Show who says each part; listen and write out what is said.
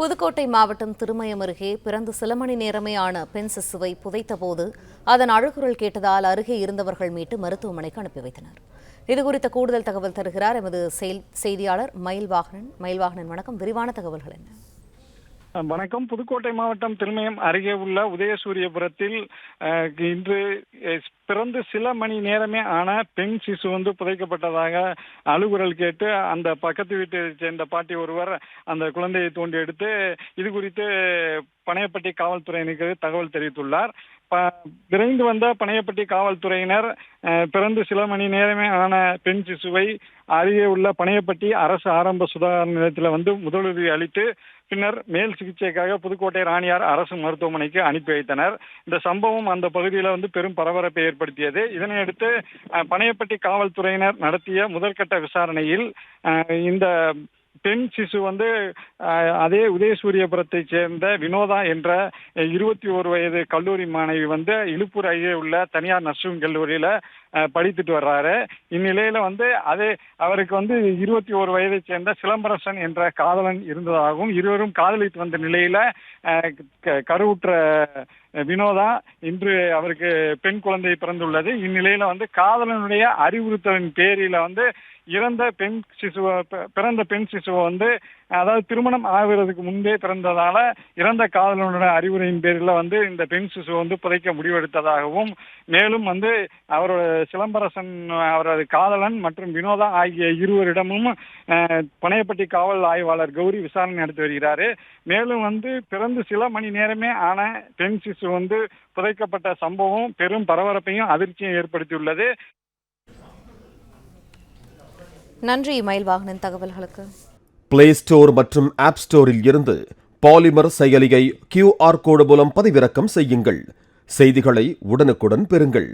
Speaker 1: புதுக்கோட்டை மாவட்டம் திருமயம் அருகே பிறந்து சில மணி நேரமே ஆன பெண் சிசுவை புதைத்தபோது அதன் அழுகுரல் கேட்டதால் அருகே இருந்தவர்கள் மீட்டு மருத்துவமனைக்கு அனுப்பி வைத்தனர். இதுகுறித்த கூடுதல் தகவல் தருகிறார் எமது செய்தியாளர் மயில்வாகனன். மயில்வாகனன் வணக்கம். விரிவான தகவல்கள் என்ன?
Speaker 2: வணக்கம். புதுக்கோட்டை மாவட்டம் திருமயம் அருகே உள்ள உதயசூரியபுரத்தில் இன்று வந்து சில மணி நேரமே ஆன பெண் சிசு வந்து புதைக்கப்பட்டதாக அழுகுரல் கேட்டு அந்த பக்கத்து வீட்டை சேர்ந்த பாட்டி ஒருவர் அந்த குழந்தையை தோண்டி எடுத்து இது குறித்து பனையப்பட்டி காவல்துறையினருக்கு தகவல் தெரிவித்துள்ளார். விரைந்து வந்த பனையப்பட்டி காவல்துறையினர் பிறந்து சில மணி நேரமே ஆன பெண் சிசுவை அருகே உள்ள பனையப்பட்டி அரசு ஆரம்ப சுகாதார நிலையத்தில் வந்து முதலுதவி அளித்து பின்னர் மேல் சிகிச்சைக்காக புதுக்கோட்டை ராணியார் அரசு மருத்துவமனைக்கு அனுப்பி வைத்தனர். இந்த சம்பவம் அந்த பகுதியில் வந்து பெரும் பரபரப்பை ஏற்படுத்தியது. இதனையடுத்து பனையப்பட்டி காவல்துறையினர் நடத்திய முதற்கட்ட விசாரணையில் இந்த பெண் சிசு வந்து அஹ், அதே உதயசூரியபுரத்தை சேர்ந்த வினோதா என்ற இருபத்தி ஒரு வயது கல்லூரி மாணவி வந்து இழுப்பூர் அருகே உள்ள தனியார் நர்சிங் கல்லூரியில படித்துட்டு வர்றாரு. இந்நிலையில வந்து அது அவருக்கு வந்து இருபத்தி ஒரு வயதை சேர்ந்த சிலம்பரசன் என்ற காதலன் இருந்ததாகவும் இருவரும் காதலித்து வந்த நிலையில க- கருவுற்ற வினோதா இன்று அவருக்கு பெண் குழந்தை பிறந்துள்ளது. இந்நிலையில வந்து காதலனுடைய அறிவுறுத்தலின் பேரில வந்து இறந்த பெண் சிசுவை பிறந்த பெண் சிசுவை வந்து அதாவது திருமணம் ஆகிறதுக்கு முன்பே பிறந்ததால இறந்த காதலனுடைய அறிவுரையின் பேரில் வந்து இந்த பெண் சிசுவை வந்து புதைக்க முடிவெடுத்ததாகவும் மேலும் வந்து அவரோட சிலம்பரசன் அவரது காதலன் மற்றும் வினோதா ஆகிய இருவரிடமும் பனையப்பட்டி காவல் ஆய்வாளர் கௌரி விசாரணை நடத்தி வருகிறாரு. மேலும் வந்து பிறந்து சில மணி நேரமே ஆன பெண் சிசு வந்து புதைக்கப்பட்ட சம்பவம் பெரும் பரபரப்பையும் அதிர்ச்சியும் ஏற்படுத்தியுள்ளது.
Speaker 1: நன்றி மயில்வாகனன் தகவல்களுக்கு.
Speaker 3: பிளே ஸ்டோர் மற்றும் ஆப் ஸ்டோரில் இருந்து பாலிமர் செயலியை கியூஆர் கோடு மூலம் பதிவிறக்கம் செய்யுங்கள். செய்திகளை உடனுக்குடன் பெறுங்கள்.